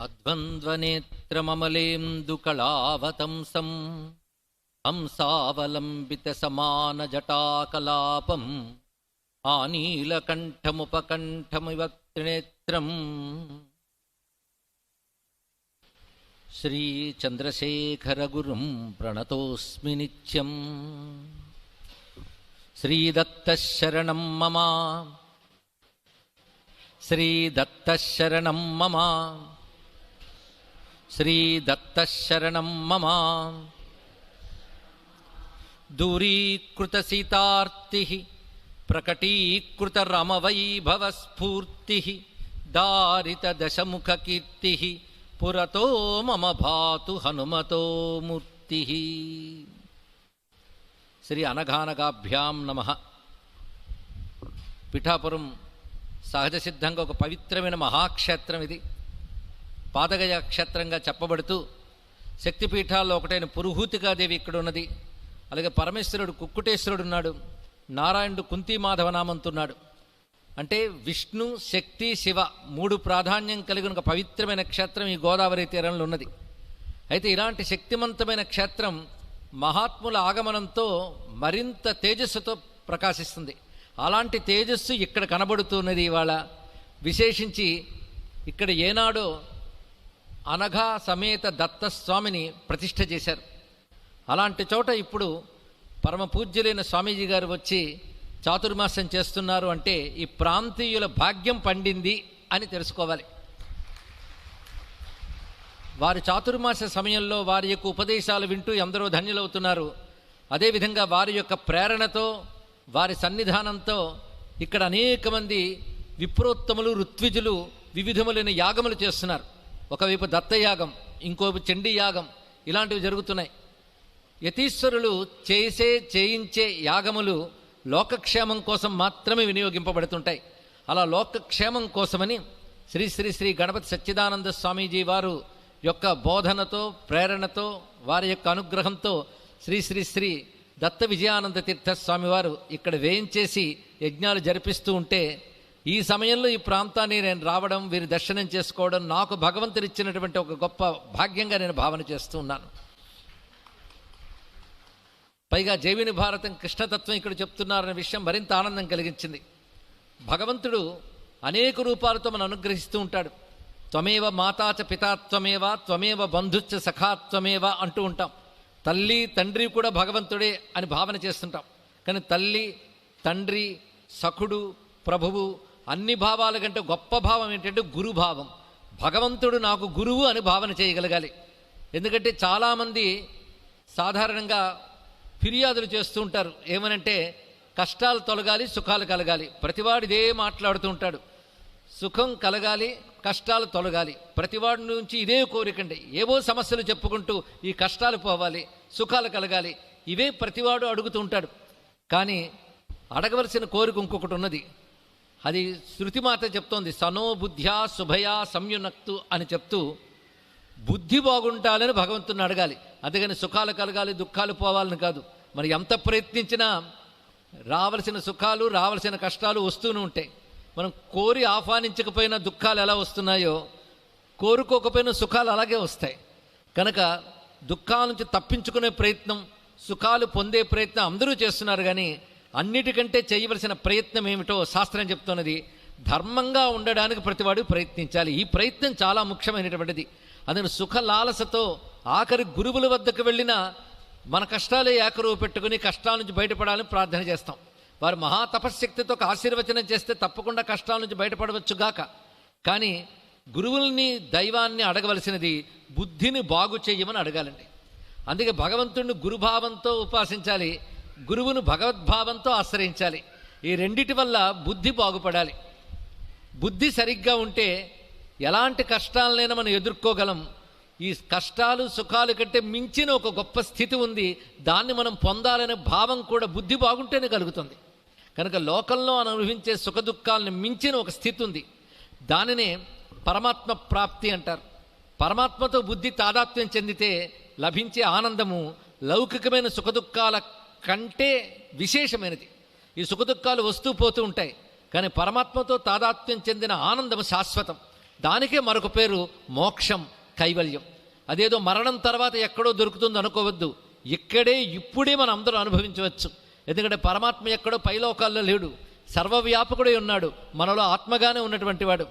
अद्वन्द्वनेत्रममलेन्दुकलावतंसम् हंसावलम्बितसमानजटाकलापम् आनीलकण्ठमुपकण्ठमिव त्रिनेत्रम्। श्रीचन्द्रशेखरगुरुं प्रणतोऽस्मि नित्यम्। श्रीदत्तशीदत्त शरणं मम। శ్రీదత్తశరణం మమ దూరీకృతసీతార్తి ప్రకటీకృతరమవైభవస్ఫూర్తి దారితదశముఖకీర్తి పురతో మమ భాతు హనుమతో మూర్తి శ్రీ అనఘానగాభ్యాం నమ పిఠాపురం సహజ సిద్ధంగా ఒక పవిత్రమైన మహాక్షేత్రం ఇది. పాదగజ క్షేత్రంగా చెప్పబడుతూ శక్తిపీఠాల్లో ఒకటైన పురుహూతికాదేవి ఇక్కడ ఉన్నది అలాగే పరమేశ్వరుడు కుక్కుటేశ్వరుడు ఉన్నాడు నారాయణుడు కుంతీమాధవ నామంతున్నాడు అంటే విష్ణు శక్తి శివ మూడు ప్రాధాన్యం కలిగిన ఒక పవిత్రమైన క్షేత్రం ఈ గోదావరి తీరంలో ఉన్నది. అయితే ఇలాంటి శక్తివంతమైన క్షేత్రం మహాత్ముల ఆగమనంతో మరింత తేజస్సుతో ప్రకాశిస్తుంది. అలాంటి తేజస్సు ఇక్కడ కనబడుతున్నది ఇవాళ. విశేషించి ఇక్కడ ఏనాడో అనఘా సమేత దత్తస్వామిని ప్రతిష్ఠ చేశారు. అలాంటి చోట ఇప్పుడు పరమ పూజ్యులైన స్వామీజీ గారు వచ్చి చాతుర్మాసం చేస్తున్నారు అంటే ఈ ప్రాంతీయుల భాగ్యం పండింది అని తెలుసుకోవాలి. వారి చాతుర్మాస సమయంలో వారి యొక్క ఉపదేశాలు వింటూ ఎందరో ధన్యులవుతున్నారు. అదేవిధంగా వారి యొక్క ప్రేరణతో వారి సన్నిధానంతో ఇక్కడ అనేక మంది విప్రోత్తములు ఋత్విజులు వివిధములైన యాగములు చేస్తున్నారు. ఒకవైపు దత్తయాగం ఇంకోవైపు చండీ యాగం ఇలాంటివి జరుగుతున్నాయి. యతీశ్వరులు చేసే చేయించే యాగములు లోకక్షేమం కోసం మాత్రమే వినియోగింపబడుతుంటాయి. అలా లోకక్షేమం కోసమని శ్రీ శ్రీ శ్రీ గణపతి సచ్చిదానంద స్వామీజీ వారు యొక్క బోధనతో ప్రేరణతో వారి యొక్క అనుగ్రహంతో శ్రీ శ్రీ శ్రీ దత్త విజయానంద తీర్థ వారు ఇక్కడ వేయించేసి యజ్ఞాలు జరిపిస్తూ ఉంటే ఈ సమయంలో ఈ ప్రాంతాన్ని నేను రావడం వీరి దర్శనం చేసుకోవడం నాకు భగవంతుడిచ్చినటువంటి ఒక గొప్ప భాగ్యంగా నేను భావన చేస్తూ ఉన్నాను. పైగా జైవిని భారతం కృష్ణతత్వం ఇక్కడ చెప్తున్నారనే విషయం మరింత ఆనందం కలిగించింది. భగవంతుడు అనేక రూపాలతో మనం అనుగ్రహిస్తూ ఉంటాడు. త్వమేవ మాతాచ పితాత్వమేవ త్వమేవ బంధుచ్చ సఖాత్వమేవ అంటూ ఉంటాం. తల్లి తండ్రి కూడా భగవంతుడే అని భావన చేస్తుంటాం. కానీ తల్లి తండ్రి సఖుడు ప్రభువు అన్ని భావాల కంటే గొప్ప భావం ఏంటంటే గురుభావం. భగవంతుడు నాకు గురువు అని భావన చేయగలగాలి. ఎందుకంటే చాలామంది సాధారణంగా ఫిర్యాదులు చేస్తూ ఉంటారు. ఏమనంటే కష్టాలు తొలగాలి సుఖాలు కలగాలి. ప్రతివాడు ఇదే మాట్లాడుతూ ఉంటాడు. సుఖం కలగాలి కష్టాలు తొలగాలి. ప్రతివాడి నుంచి ఇదే కోరికండి ఏవో సమస్యలు చెప్పుకుంటూ ఈ కష్టాలు పోవాలి సుఖాలు కలగాలి. ఇవే ప్రతివాడు అడుగుతూ ఉంటాడు. కానీ అడగవలసిన కోరిక ఇంకొకటి ఉన్నది. అది శృతిమాత చెప్తోంది సనోబుద్ధ్యా శుభయా సంయునక్తు అని చెప్తూ బుద్ధి బాగుంటాలని భగవంతుని అడగాలి. అందుకని సుఖాలు కలగాలి దుఃఖాలు పోవాలని కాదు. మరి ఎంత ప్రయత్నించినా రావలసిన సుఖాలు రావలసిన కష్టాలు వస్తూనే ఉంటాయి. మనం కోరి ఆహ్వానించకపోయినా దుఃఖాలు ఎలా వస్తున్నాయో కోరుకోకపోయినా సుఖాలు అలాగే వస్తాయి. కనుక దుఃఖాల నుంచి తప్పించుకునే ప్రయత్నం సుఖాలు పొందే ప్రయత్నం అందరూ చేస్తున్నారు కానీ అన్నిటికంటే చేయవలసిన ప్రయత్నం ఏమిటో శాస్త్రం చెప్తున్నది. ధర్మంగా ఉండడానికి ప్రతివాడు ప్రయత్నించాలి. ఈ ప్రయత్నం చాలా ముఖ్యమైనటువంటిది. అందుకని సుఖ లాలసతో ఆఖరి గురువుల వద్దకు వెళ్ళినా మన కష్టాలే ఏకరువు పెట్టుకుని కష్టాల నుంచి బయటపడాలని ప్రార్థన చేస్తాం. వారు మహా తపశ్శక్తితో ఒక ఆశీర్వచనం చేస్తే తప్పకుండా కష్టాల నుంచి బయటపడవచ్చుగాక కానీ గురువుల్ని దైవాన్ని అడగవలసినది బుద్ధిని బాగు చేయమని అడగాలండి. అందుకే భగవంతుడిని గురుభావంతో ఉపాసించాలి. గురువును భగవద్భావంతో ఆశ్రయించాలి. ఈ రెండిటి వల్ల బుద్ధి బాగుపడాలి. బుద్ధి సరిగ్గా ఉంటే ఎలాంటి కష్టాలనైనా మనం ఎదుర్కోగలం. ఈ కష్టాలు సుఖాలు కంటే మించిన ఒక గొప్ప స్థితి ఉంది. దాన్ని మనం పొందాలనే భావం కూడా బుద్ధి బాగుంటేనే కలుగుతుంది. కనుక లోకంలో అనుభవించే సుఖదుఖాలను మించిన ఒక స్థితి ఉంది. దానినే పరమాత్మ ప్రాప్తి అంటారు. పరమాత్మతో బుద్ధి తాదాత్మ్యం చెందితే లభించే ఆనందము లౌకికమైన సుఖదుఖాల కంటే విశేషమైనది. ఈ సుఖదుఖాలు వస్తూ పోతూ ఉంటాయి. కానీ పరమాత్మతో తాదాత్మ్యం చెందిన ఆనందం శాశ్వతం. దానికే మరొక పేరు మోక్షం కైవల్యం. అదేదో మరణం తర్వాత ఎక్కడో దొరుకుతుంది అనుకోవద్దు. ఇక్కడే ఇప్పుడే మనం అందరూ అనుభవించవచ్చు. ఎందుకంటే పరమాత్మ ఎక్కడో పైలోకాల్లో లేడు. సర్వవ్యాపకుడే ఉన్నాడు. మనలో ఆత్మగానే ఉన్నటువంటి వాడు.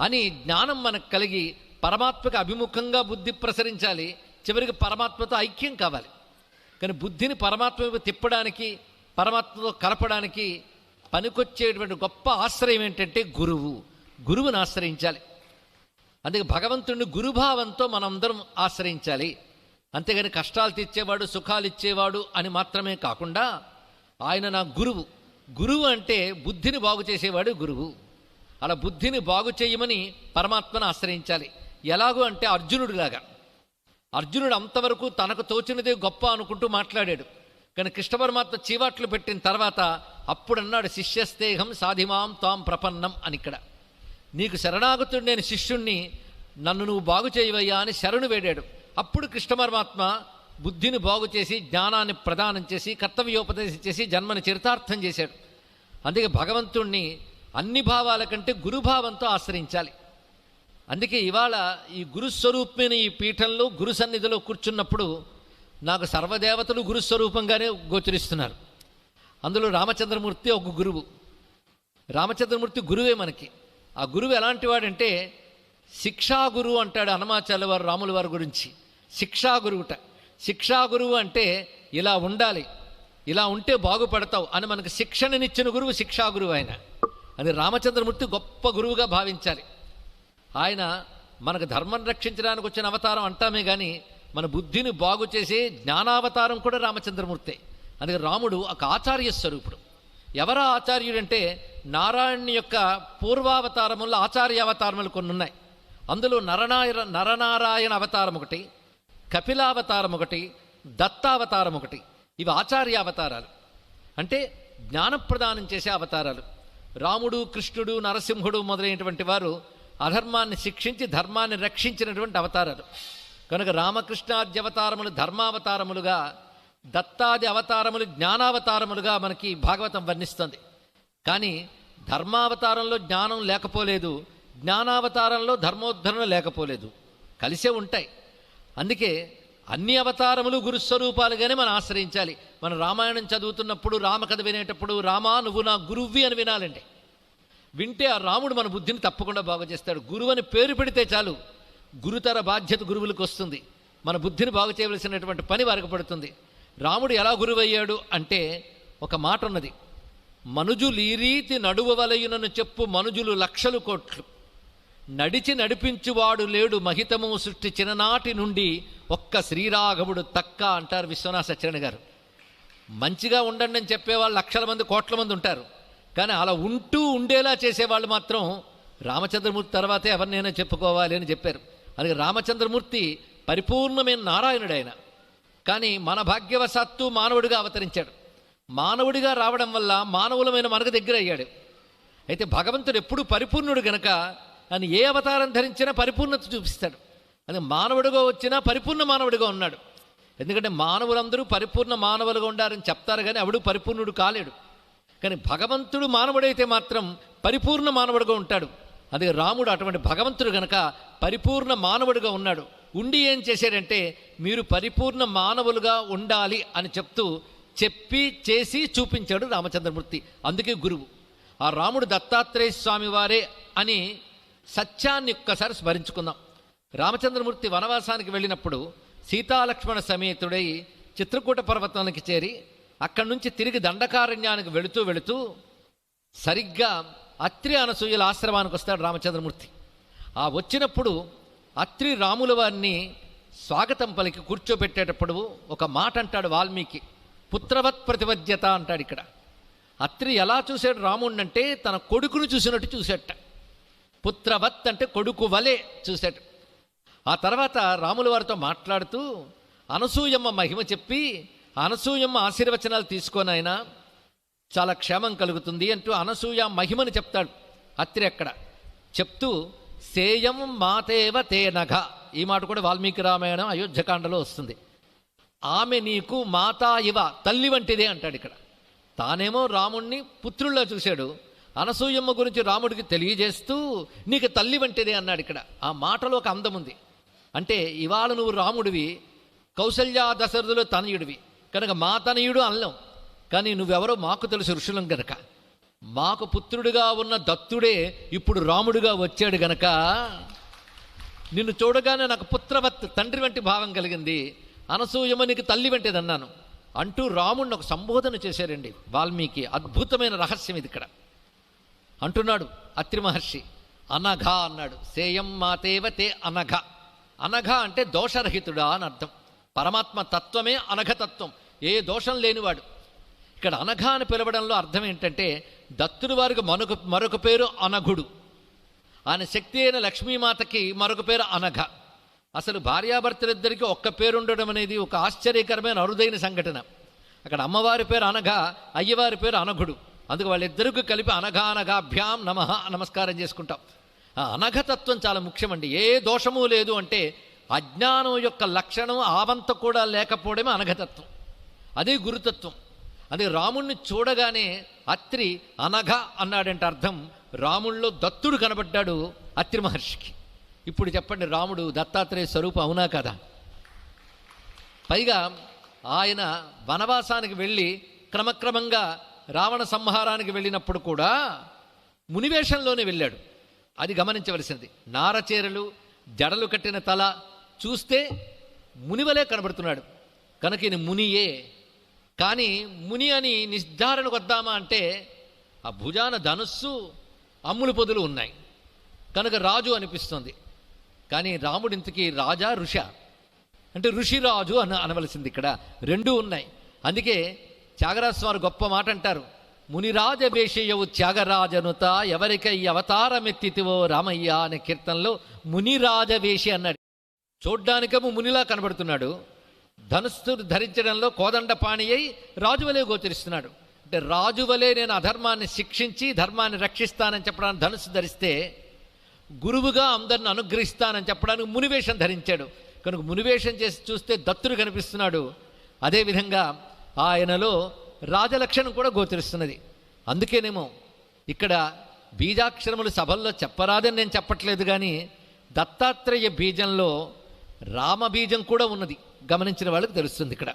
అని జ్ఞానం మనకు కలిగి పరమాత్మకు అభిముఖంగా బుద్ధి ప్రసరించాలి. చివరికి పరమాత్మతో ఐక్యం కావాలి. కానీ బుద్ధిని పరమాత్మ వైపు తిప్పడానికి పరమాత్మతో కలపడానికి పనికొచ్చేటువంటి గొప్ప ఆశ్రయం ఏంటంటే గురువు. గురువుని ఆశ్రయించాలి. అందుకే భగవంతుడిని గురుభావంతో మనందరం ఆశ్రయించాలి. అంతేగాని కష్టాలు తెచ్చేవాడు సుఖాలు ఇచ్చేవాడు అని మాత్రమే కాకుండా ఆయన నా గురువు. గురువు అంటే బుద్ధిని బాగు చేసేవాడు గురువు. అలా బుద్ధిని బాగు చేయమని పరమాత్మను ఆశ్రయించాలి. ఎలాగూ అంటే అర్జునుడిలాగా. అర్జునుడు అంతవరకు తనకు తోచినదే గొప్ప అనుకుంటూ మాట్లాడాడు. కానీ కృష్ణ పరమాత్మ చీవాట్లు పెట్టిన తర్వాత అప్పుడు అన్నాడు శిష్యస్తేహం సాధిమాం తాం ప్రపన్నం అని ఇక్కడ నీకు శరణాగతుడు నేను శిష్యుణ్ణి నన్ను నువ్వు బాగు చేయవయ్యా అని శరణు వేడాడు. అప్పుడు కృష్ణ పరమాత్మ బుద్ధిని బాగు చేసి జ్ఞానాన్ని ప్రదానం చేసి కర్తవ్యోపదేశం చేసి జన్మని చరితార్థం చేశాడు. అందుకే భగవంతుణ్ణి అన్ని భావాల కంటే గురుభావంతో ఆశ్రయించాలి. అందుకే ఇవాళ ఈ గురుస్వరూపమైన ఈ పీఠంలో గురు సన్నిధిలో కూర్చున్నప్పుడు నాకు సర్వదేవతలు గురుస్వరూపంగానే గోచరిస్తున్నారు. అందులో రామచంద్రమూర్తి ఒక గురువు. రామచంద్రమూర్తి గురువే మనకి. ఆ గురువు ఎలాంటి వాడంటే శిక్షా గురువు అంటాడు హనుమాచార్య వారు రాముల వారి గురించి. శిక్షా గురువుట శిక్షా గురువు అంటే ఇలా ఉండాలి. ఇలా ఉంటే బాగుపడతావు అని మనకు శిక్షణనిచ్చిన గురువు శిక్షా గురువు ఆయన. అది రామచంద్రమూర్తి గొప్ప గురువుగా భావించాలి. ఆయన మనకు ధర్మం రక్షించడానికి వచ్చిన అవతారం అంటామే కానీ మన బుద్ధిని బాగు చేసే జ్ఞానావతారం కూడా రామచంద్రమూర్తే. అందుకే రాముడు ఒక ఆచార్య స్వరూపుడు. ఎవరా ఆచార్యుడంటే నారాయణుని యొక్క పూర్వావతారముల్లో ఆచార్య అవతారములు కొన్ని ఉన్నాయి అందులో నరనాయ నరనారాయణ అవతారం ఒకటి కపిలావతారం ఒకటి దత్తావతారం ఒకటి. ఇవి ఆచార్య అవతారాలు. అంటే జ్ఞానప్రదానం చేసే అవతారాలు. రాముడు కృష్ణుడు నరసింహుడు మొదలైనటువంటి వారు అధర్మాన్ని శిక్షించి ధర్మాన్ని రక్షించినటువంటి అవతారాలు. కనుక రామకృష్ణాది అవతారములు ధర్మావతారములుగా దత్తాది అవతారములు జ్ఞానావతారములుగా మనకి భాగవతం వర్ణిస్తుంది. కానీ ధర్మావతారంలో జ్ఞానం లేకపోలేదు జ్ఞానావతారంలో ధర్మోద్ధరణ లేకపోలేదు. కలిసే ఉంటాయి. అందుకే అన్ని అవతారములు గురుస్వరూపాలుగానే మనం ఆశ్రయించాలి. మనం రామాయణం చదువుతున్నప్పుడు రామకథ వినేటప్పుడు రామా నువ్వు నా గురువ్వి అని వినాలండి. వింటే ఆ రాముడు మన బుద్ధిని తప్పకుండా బాగు చేస్తాడు. గురువు అని పేరు పెడితే చాలు. గురుతర బాధ్యత గురువులకు వస్తుంది. మన బుద్ధిని బాగు చేయవలసినటువంటి పని వారికి పడుతుంది. రాముడు ఎలా గురువయ్యాడు అంటే ఒక మాట ఉన్నది. మనుజులు ఈ రీతి నడువవలయునను చెప్పు మనుజులు లక్షలు కోట్లు. నడిచి నడిపించువాడు లేడు మహితము సృష్టి చిన్ననాటి నుండి ఒక్క శ్రీరాఘవుడు తక్క అంటారు విశ్వనాథ సత్యనారాయణ గారు. మంచిగా ఉండండి అని చెప్పేవాళ్ళు లక్షల మంది కోట్ల మంది ఉంటారు. కానీ అలా ఉంటూ ఉండేలా చేసేవాళ్ళు మాత్రం రామచంద్రమూర్తి తర్వాతే ఎవరినైనా చెప్పుకోవాలి అని చెప్పారు. అందుకే రామచంద్రమూర్తి పరిపూర్ణమైన నారాయణుడు ఆయన కానీ మన భాగ్యవశాత్తు మానవుడిగా అవతరించాడు. మానవుడిగా రావడం వల్ల మానవులమైన మనకు దగ్గర అయ్యాడు. అయితే భగవంతుడు ఎప్పుడు పరిపూర్ణుడు గనక అని ఏ అవతారం ధరించినా పరిపూర్ణత చూపిస్తాడు. అది మానవుడిగా వచ్చినా పరిపూర్ణ మానవుడిగా ఉన్నాడు. ఎందుకంటే మానవులందరూ పరిపూర్ణ మానవులుగా ఉండారని చెప్తారు కానీ అవడు పరిపూర్ణుడు కాలేడు. కానీ భగవంతుడు మానవుడైతే మాత్రం పరిపూర్ణ మానవుడుగా ఉంటాడు. అదే రాముడు అటువంటి భగవంతుడు గనక పరిపూర్ణ మానవుడిగా ఉన్నాడు. ఉండి ఏం చేశాడంటే మీరు పరిపూర్ణ మానవులుగా ఉండాలి అని చెప్తూ చెప్పి చేసి చూపించాడు రామచంద్రమూర్తి. అందుకే గురువు. ఆ రాముడు దత్తాత్రేయ స్వామి వారే అని సత్యాన్ని ఒక్కసారి స్మరించుకుందాం. రామచంద్రమూర్తి వనవాసానికి వెళ్ళినప్పుడు సీతాలక్ష్మణ సమేతుడై చిత్రకూట పర్వతానికి చేరి అక్కడి నుంచి తిరిగి దండకారణ్యానికి వెళుతూ వెళుతూ సరిగ్గా అత్రి అనసూయల ఆశ్రమానికి వస్తాడు రామచంద్రమూర్తి. ఆ వచ్చినప్పుడు అత్రి రాముల వారిని స్వాగతం పలికి కూర్చోబెట్టేటప్పుడు ఒక మాట అంటాడు వాల్మీకి. పుత్రవత్ ప్రతిపద్యత అంటాడు ఇక్కడ. అత్రి ఎలా చూశాడు రాముడిని అంటే తన కొడుకును చూసినట్టు చూసేట. పుత్రవత్ అంటే కొడుకు వలె చూశాడు ఆ తర్వాత రాముల వారితో మాట్లాడుతూ అనసూయమ్మ మహిమ చెప్పి అనసూయమ్మ ఆశీర్వచనాలు తీసుకొని ఆయన చాలా క్షేమం కలుగుతుంది అంటూ అనసూయ మహిమని చెప్తాడు అత్రి అక్కడ. చెప్తూ సేయం మాతేవ తే నఘ ఈ మాట కూడా వాల్మీకి రామాయణం అయోధ్యకాండలో వస్తుంది. ఆమె నీకు మాతా ఇవ తల్లి వంటిదే అంటాడు ఇక్కడ. తానేమో రాముణ్ణి పుత్రుల్లో చూశాడు. అనసూయమ్మ గురించి రాముడికి తెలియజేస్తూ నీకు తల్లి వంటిదే అన్నాడు ఇక్కడ. ఆ మాటలో ఒక అందం ఉంది అంటే ఇవాళ నువ్వు రాముడివి కౌసల్యా దశరథులు తనయుడివి. కనుక మా తనయుడు అల్లం కానీ నువ్వెవరో మాకు తెలుసు ఋషులం గనక. మాకు పుత్రుడిగా ఉన్న దత్తుడే ఇప్పుడు రాముడిగా వచ్చాడు గనక. నిన్ను చూడగానే నాకు పుత్రవత్ తండ్రి వంటి భావం కలిగింది. అనసూయమ నీకు తల్లి వంటిది అన్నాను అంటూ రాముడిని ఒక సంబోధన చేశారండి వాల్మీకి. అద్భుతమైన రహస్యం ఇది ఇక్కడ. అంటున్నాడు అత్రి మహర్షి. అనఘ అన్నాడు. సేయం మాతేవ తే అనఘ. అనఘ అంటే దోషరహితుడా అని అర్థం. పరమాత్మ తత్వమే అనఘతత్వం. ఏ దోషం లేనివాడు. ఇక్కడ అనఘ అని పిలవడంలో అర్థం ఏంటంటే దత్తుడి వారికి మరొక మరొక పేరు అనఘుడు. ఆయన శక్తి అయిన లక్ష్మీమాతకి మరొక పేరు అనఘ. అసలు భార్యాభర్తలిద్దరికీ ఒక్క పేరు ఉండడం అనేది ఒక ఆశ్చర్యకరమైన అరుదైన సంఘటన. అక్కడ అమ్మవారి పేరు అనఘ అయ్యవారి పేరు అనఘుడు. అందుకు వాళ్ళిద్దరికీ కలిపి అనఘ అనఘాభ్యాం నమ నమస్కారం చేసుకుంటాం. ఆ అనఘతత్వం చాలా ముఖ్యమండి. ఏ దోషము లేదు అంటే అజ్ఞానం యొక్క లక్షణం ఆవంత కూడా లేకపోవడమే అనఘతత్వం. అదే గురుతత్వం. అదే రాముణ్ణి చూడగానే అత్రి అనఘ అన్నాడంటే అర్థం రాముల్లో దత్తుడు కనబడ్డాడు అత్రి మహర్షికి. ఇప్పుడు చెప్పండి రాముడు దత్తాత్రేయ స్వరూపం అవునా కదా? పైగా ఆయన వనవాసానికి వెళ్ళి క్రమక్రమంగా రావణ సంహారానికి వెళ్ళినప్పుడు కూడా మునివేషంలోనే వెళ్ళాడు. అది గమనించవలసింది నారచీరలు జడలు కట్టిన తల చూస్తే మునివలే కనబడుతున్నాడు. కనుక ఈయన మునియే కానీ ముని అని నిర్ధారణకు వద్దామా అంటే ఆ భుజాన ధనుస్సు అమ్ములు పొదులు ఉన్నాయి. కనుక రాజు అనిపిస్తుంది. కానీ రాముడు ఇంతకీ రాజా ఋష? అంటే ఋషిరాజు అన అనవలసింది ఇక్కడ. రెండూ ఉన్నాయి. అందుకే త్యాగరాజస్వామి గొప్ప మాట అంటారు. మునిరాజ వేషయవు త్యాగరాజనుత ఎవరికై అవతారమెత్తితివో రామయ్య అనే కీర్తనలో మునిరాజ వేషి అన్నాడు. చూడ్డానికేమో మునిలా కనబడుతున్నాడు. ధనుస్సు ధరించడంలో కోదండపాణి అయి రాజువలే గోచరిస్తున్నాడు. అంటే రాజువలే నేను అధర్మాన్ని శిక్షించి ధర్మాన్ని రక్షిస్తానని చెప్పడానికి ధనుస్సు ధరిస్తే గురువుగా అందరిని అనుగ్రహిస్తానని చెప్పడానికి మునివేషం ధరించాడు. కనుక మునివేషం చేసి చూస్తే దత్తుడు కనిపిస్తున్నాడు. అదేవిధంగా ఆయనలో రాజలక్షణం కూడా గోచరిస్తున్నది. అందుకేనేమో ఇక్కడ బీజాక్షరములు సభల్లో చెప్పరాదని నేను చెప్పట్లేదు కానీ దత్తాత్రేయ బీజంలో రామబీజం కూడా ఉన్నది. గమనించిన వాళ్ళకి తెలుస్తుంది ఇక్కడ.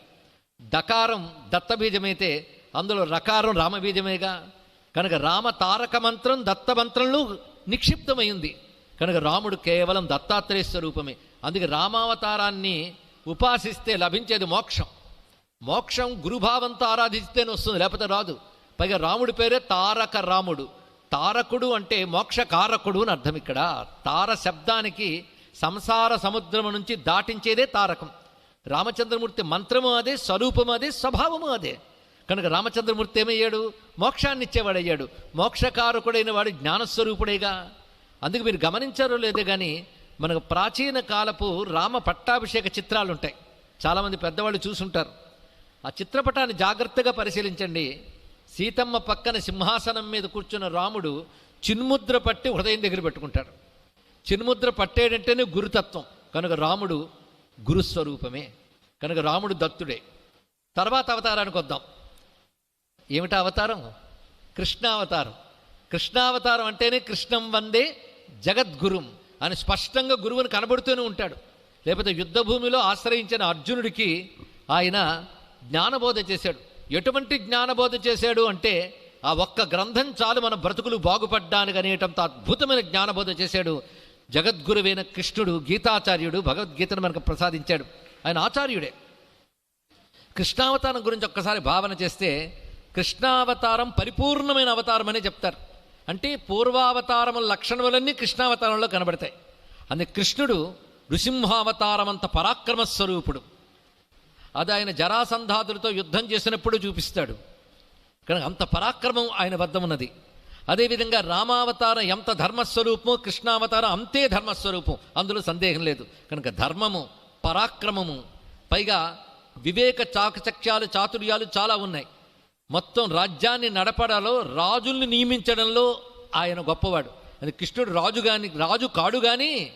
డకారం దత్తబీజమైతే అందులో రకారం రామబీజమేగా. కనుక రామ తారక మంత్రం దత్త మంత్రంలో నిక్షిప్తమైంది. కనుక రాముడు కేవలం దత్తాత్రేయ స్వరూపమే. అందుకే రామావతారాన్ని ఉపాసిస్తే లభించేది మోక్షం. మోక్షం గురుభావంతో ఆరాధిస్తేనే వస్తుంది లేకపోతే రాదు. పైగా రాముడి పేరే తారక రాముడు తారకుడు అంటే మోక్షకారకుడు అని అర్థం ఇక్కడ. తార శబ్దానికి సంసార సముద్రము నుంచి దాటించేదే తారకం. రామచంద్రమూర్తి మంత్రము అదే స్వరూపము అదే స్వభావము అదే. కనుక రామచంద్రమూర్తి ఏమయ్యాడు? మోక్షాన్ని ఇచ్చేవాడయ్యాడు మోక్షకారకుడైన వాడు జ్ఞానస్వరూపుడేగా. అందుకు మీరు గమనించారో లేదో కానీ మనకు ప్రాచీన కాలపు రామ పట్టాభిషేక చిత్రాలు ఉంటాయి చాలామంది పెద్దవాళ్ళు చూసుంటారు. ఆ చిత్రపటాన్ని జాగ్రత్తగా పరిశీలించండి. సీతమ్మ పక్కన సింహాసనం మీద కూర్చున్న రాముడు చిన్ముద్ర పట్టి హృదయం దగ్గర పెట్టుకుంటాడు. చిన్ముద్ర పట్టేడంటేనే గురుతత్వం. కనుక రాముడు గురుస్వరూపమే. కనుక రాముడు దత్తుడే. తర్వాత అవతారానికి వద్దాం. ఏమిటా అవతారం? కృష్ణావతారం. కృష్ణావతారం అంటేనే కృష్ణం వందే జగద్గురుం అని స్పష్టంగా గురువుని కనబడుతూనే ఉంటాడు. లేకపోతే యుద్ధభూమిలో ఆశ్రయించిన అర్జునుడికి ఆయన జ్ఞానబోధ చేశాడు. ఎటువంటి జ్ఞానబోధ చేశాడు అంటే ఆ ఒక్క గ్రంథం చాలు మన బ్రతుకులు బాగుపడ్డానికి అనేటంత అద్భుతమైన జ్ఞానబోధ చేశాడు జగద్గురువైన కృష్ణుడు గీతాచార్యుడు భగవద్గీతను మనకు ప్రసాదించాడు. ఆయన ఆచార్యుడే. కృష్ణావతారం గురించి ఒక్కసారి భావన చేస్తే కృష్ణావతారం పరిపూర్ణమైన అవతారం చెప్తారు. అంటే పూర్వావతారముల లక్షణములన్నీ కృష్ణావతారంలో కనబడతాయి. అందుకే కృష్ణుడు నృసింహావతారం అంత పరాక్రమ స్వరూపుడు అది ఆయన జరాసంధాతులతో యుద్ధం చేసినప్పుడు చూపిస్తాడు. కనుక అంత పరాక్రమం ఆయన వద్ద ఉన్నది అదేవిధంగా రామావతారం ఎంత ధర్మస్వరూపమో కృష్ణావతారం అంతే ధర్మస్వరూపం. అందులో సందేహం లేదు. కనుక ధర్మము పరాక్రమము పైగా వివేక చాకచక్యాలు చాతుర్యాలు చాలా ఉన్నాయి. మొత్తం రాజ్యాన్ని నడపడాలో రాజుల్ని నియమించడంలో ఆయన గొప్పవాడు. అది కృష్ణుడు రాజు కానీ రాజు కాడు కానీ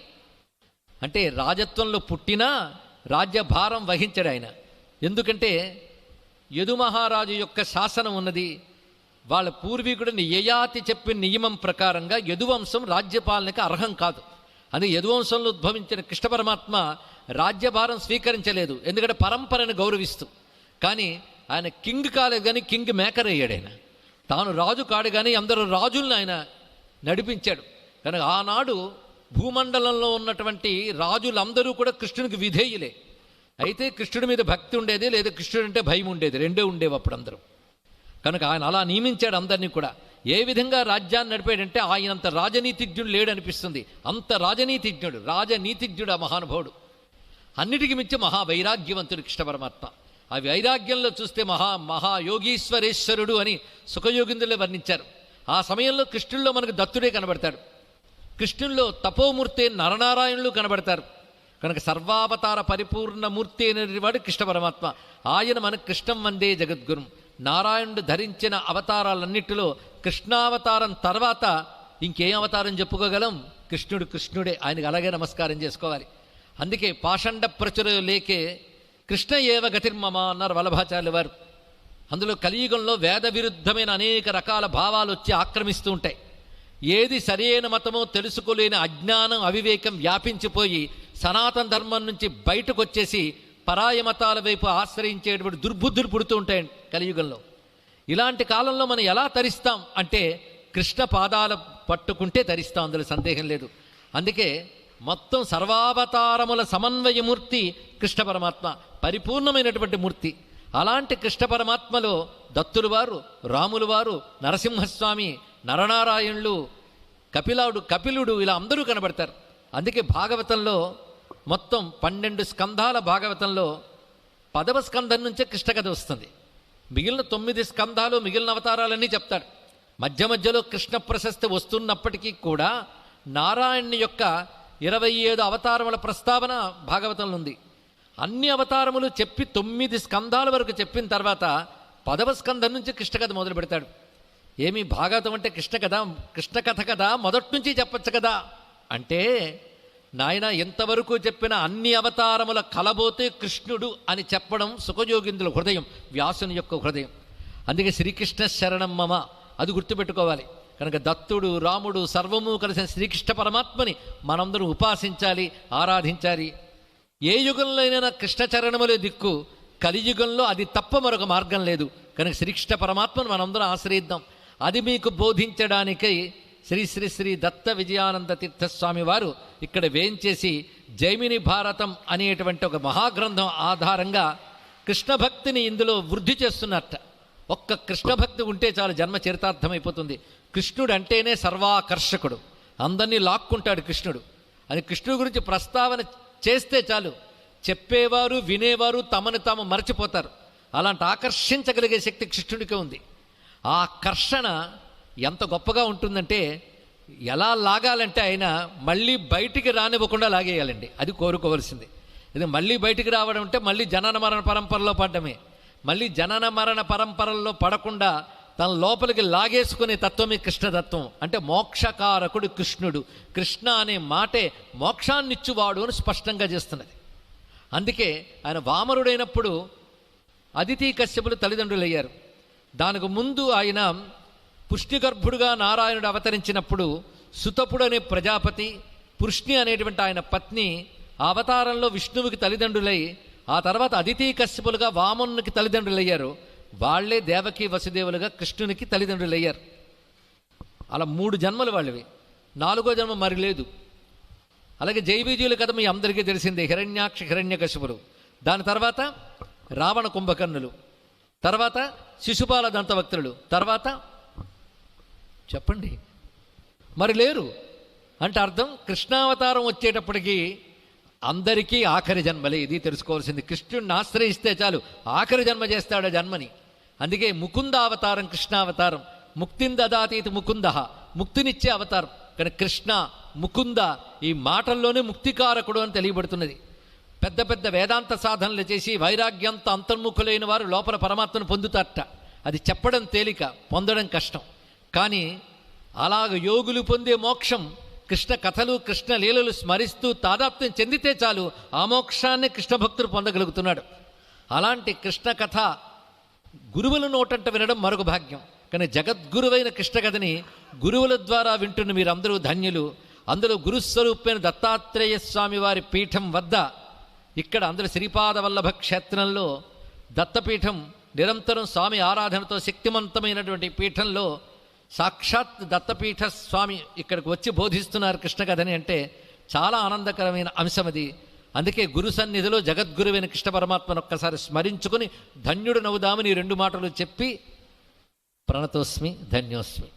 అంటే రాజత్వంలో పుట్టినా రాజ్యభారం వహించడు ఆయన. ఎందుకంటే యదు మహారాజు యొక్క శాసనం ఉన్నది వాళ్ళ పూర్వీకుడిని యయాతి చెప్పిన నియమం ప్రకారంగా యదువంశం రాజ్యపాలనకి అర్హం కాదు. అది యదువంశంలో ఉద్భవించిన కృష్ణ పరమాత్మ రాజ్యభారం స్వీకరించలేదు. ఎందుకంటే పరంపరను గౌరవిస్తూ. కానీ ఆయన కింగ్ కాలేదు కానీ కింగ్ మేకర్ అయ్యాడు ఆయన. తాను రాజు కాడు కానీ అందరూ రాజుల్ని ఆయన నడిపించాడు. కనుక ఆనాడు భూమండలంలో ఉన్నటువంటి రాజులందరూ కూడా కృష్ణునికి విధేయులే. అయితే కృష్ణుడి మీద భక్తి ఉండేది లేదా కృష్ణుడు అంటే భయం ఉండేది రెండే ఉండేవి అప్పుడు అందరూ కనుక ఆయన అలా నియమించాడు అందరినీ కూడా. ఏ విధంగా రాజ్యాన్ని నడిపాడంటే ఆయనంత రాజనీతిజ్ఞుడు లేడు అనిపిస్తుంది అంత రాజనీతిజ్ఞుడు రాజనీతిజ్ఞుడు ఆ మహానుభావుడు. అన్నిటికీ మించి మహా వైరాగ్యవంతుడు కృష్ణ పరమాత్మ ఆ వైరాగ్యంలో చూస్తే మహా మహాయోగీశ్వరేశ్వరుడు అని సుఖయోగిందులే వర్ణించారు. ఆ సమయంలో కృష్ణుల్లో మనకు దత్తుడే కనబడతాడు. కృష్ణుల్లో తపోమూర్తి నరనారాయణులు కనబడతారు. కనుక సర్వావతార పరిపూర్ణ మూర్తి అనేవాడు కృష్ణ పరమాత్మ ఆయన మన కృష్ణం వందే జగద్గురు. నారాయణుడు ధరించిన అవతారాలన్నిటిలో కృష్ణావతారం తర్వాత ఇంకేం అవతారం చెప్పుకోగలం? కృష్ణుడు కృష్ణుడే. ఆయనకు అలాగే నమస్కారం చేసుకోవాలి. అందుకే పాషండ ప్రచుర లేకే కృష్ణ ఏవ గతిర్మమ అన్నారు వల్లభాచార్యుల వారు. అందులో కలియుగంలో వేద విరుద్ధమైన అనేక రకాల భావాలు వచ్చి ఆక్రమిస్తూ ఉంటాయి. ఏది సరైన మతమో తెలుసుకోలేని అజ్ఞానం అవివేకం వ్యాపించిపోయి సనాతన ధర్మం నుంచి బయటకు వచ్చేసి పరాయ మతాల వైపు ఆశ్రయించేటువంటి దుర్బుద్ధులు పుడుతూ ఉంటాయండి కలియుగంలో. ఇలాంటి కాలంలో మనం ఎలా తరిస్తాం అంటే కృష్ణ పాదాల పట్టుకుంటే తరిస్తాం అందులో సందేహం లేదు. అందుకే మొత్తం సర్వావతారముల సమన్వయమూర్తి కృష్ణ పరమాత్మ పరిపూర్ణమైనటువంటి మూర్తి. అలాంటి కృష్ణ పరమాత్మలో దత్తులు వారు రాములు వారు నరసింహస్వామి నరనారాయణులు కపిలాడు కపిలుడు ఇలా అందరూ కనబడతారు. అందుకే భాగవతంలో మొత్తం పన్నెండు స్కంధాల భాగవతంలో పదవ స్కంధం నుంచే కృష్ణ కథ వస్తుంది. మిగిలిన తొమ్మిది స్కంధాలు మిగిలిన అవతారాలన్నీ చెప్తాడు. మధ్య మధ్యలో కృష్ణ ప్రశస్తి వస్తున్నప్పటికీ కూడా నారాయణుని యొక్క ఇరవై ఏడు అవతారముల ప్రస్తావన భాగవతంలో ఉంది. అన్ని అవతారములు చెప్పి తొమ్మిది స్కంధాల వరకు చెప్పిన తర్వాత పదవ స్కంధం నుంచి కృష్ణ కథ మొదలు పెడతాడు. ఏమి భాగవతం అంటే కృష్ణ కథ కృష్ణ కథ కదా మొదటి నుంచి చెప్పచ్చు కదా అంటే నాయన ఎంతవరకు చెప్పిన అన్ని అవతారముల కలబోతే కృష్ణుడు అని చెప్పడం సుఖయోగిందుల హృదయం వ్యాసుని యొక్క హృదయం. అందుకే శ్రీకృష్ణ శరణం మమ. అది గుర్తుపెట్టుకోవాలి. కనుక దత్తుడు రాముడు సర్వము కలిసిన శ్రీకృష్ణ పరమాత్మని మనందరం ఉపాసించాలి ఆరాధించాలి. ఏ యుగంలో అయినా కృష్ణ చరణములే దిక్కు కలియుగంలో అది తప్ప మరొక మార్గం లేదు. కనుక శ్రీకృష్ణ పరమాత్మను మనందరం ఆశ్రయిద్దాం. అది మీకు బోధించడానికై శ్రీ శ్రీ శ్రీ దత్త విజయానంద తీర్థస్వామి వారు ఇక్కడ వేంచేసి జైమిని భారతం అనేటువంటి ఒక మహాగ్రంథం ఆధారంగా కృష్ణ భక్తిని ఇందులో వృద్ధి చేస్తున్నట్ట. ఒక్క కృష్ణ భక్తి ఉంటే చాలు జన్మ చరితార్థమైపోతుంది. కృష్ణుడు అంటేనే సర్వాకర్షకుడు. అందరినీ లాక్కుంటాడు కృష్ణుడు. అని కృష్ణుడి గురించి ప్రస్తావన చేస్తే చాలు. చెప్పేవారు వినేవారు తమను తాము మరచిపోతారు. అలాంటి ఆకర్షించగలిగే శక్తి కృష్ణుడికే ఉంది. ఆ కర్షణ ఎంత గొప్పగా ఉంటుందంటే ఎలా లాగాలంటే ఆయన మళ్ళీ బయటికి రానివ్వకుండా లాగేయాలండి. అది కోరుకోవాల్సింది. ఇది మళ్ళీ బయటికి రావడం అంటే మళ్ళీ జనన మరణ పరంపరలో పడ్డమే. మళ్ళీ జనన మరణ పరంపరల్లో పడకుండా తన లోపలికి లాగేసుకునే తత్వమే కృష్ణతత్వం. అంటే మోక్షకారకుడు కృష్ణుడు. కృష్ణ అనే మాటే మోక్షాన్నిచ్చువాడు అని స్పష్టంగా చేస్తున్నది. అందుకే ఆయన వామరుడైనప్పుడు అదితి కశ్యపులు తల్లిదండ్రులు అయ్యారు దానికి ముందు ఆయన పుష్టిగర్భుడుగా నారాయణుడు అవతరించినప్పుడు సుతపుడు అనే ప్రజాపతి పుష్ణి అనేటువంటి ఆయన పత్ని అవతారంలో విష్ణువుకి తల్లిదండ్రులై ఆ తర్వాత అదితి కశ్యపులుగా వామనునికి తల్లిదండ్రులయ్యారు. వాళ్ళే దేవకి వసుదేవులుగా కృష్ణునికి తల్లిదండ్రులయ్యారు. అలా మూడు జన్మలు వాళ్ళవి. నాలుగో జన్మ మరి లేదు. అలాగే జైబీజీల కథ మీ అందరికీ తెలిసిందే హిరణ్యాక్ష హిరణ్యకశిపులు దాని తర్వాత రావణ కుంభకర్ణులు. తర్వాత శిశుపాల దంతవక్తులు తర్వాత చెప్పండి. మరి లేరు. అంటే అర్థం కృష్ణావతారం వచ్చేటప్పటికీ అందరికీ ఆఖరి జన్మలే. ఇది తెలుసుకోవాల్సింది. కృష్ణుడిని ఆశ్రయిస్తే చాలు. ఆఖరి జన్మ చేస్తాడు జన్మని. అందుకే ముకుంద అవతారం కృష్ణావతారం. ముక్తిని దదాతీతి ముకుంద. ముక్తినిచ్చే అవతారం. కానీ కృష్ణ ముకుంద ఈ మాటల్లోనే ముక్తికారకుడు అని తెలియబడుతున్నది. పెద్ద పెద్ద వేదాంత సాధనలు చేసి వైరాగ్యంతో అంతర్ముఖులైన వారు లోపల పరమాత్మను పొందుతారట. అది చెప్పడం తేలిక పొందడం కష్టం. కానీ అలాగ యోగులు పొందే మోక్షం కృష్ణ కథలు కృష్ణ లీలలు స్మరిస్తూ తాదాప్త్యం చెందితే చాలు ఆ మోక్షాన్ని కృష్ణ భక్తుడు పొందగలుగుతున్నాడు. అలాంటి కృష్ణ కథ గురువుల నోటంట వినడం మరొక భాగ్యం. కానీ జగద్గురువైన కృష్ణ కథని గురువుల ద్వారా వింటున్న మీరందరూ ధన్యులు. అందులో గురుస్వరూపమైన దత్తాత్రేయ స్వామి వారి పీఠం వద్ద ఇక్కడ అందరు శ్రీపాద వల్లభ క్షేత్రంలో దత్తపీఠం నిరంతరం స్వామి ఆరాధనతో శక్తివంతమైనటువంటి పీఠంలో సాక్షాత్ దత్తపీఠ స్వామి ఇక్కడికి వచ్చి బోధిస్తున్నారు కృష్ణ కథని అంటే చాలా ఆనందకరమైన అంశం అది. అందుకే గురు సన్నిధిలో జగద్గురువైన కృష్ణ పరమాత్మను ఒక్కసారి స్మరించుకుని ధన్యుడు నవ్వుదామని రెండు మాటలు చెప్పి ప్రణతోస్మి ధన్యోస్మి.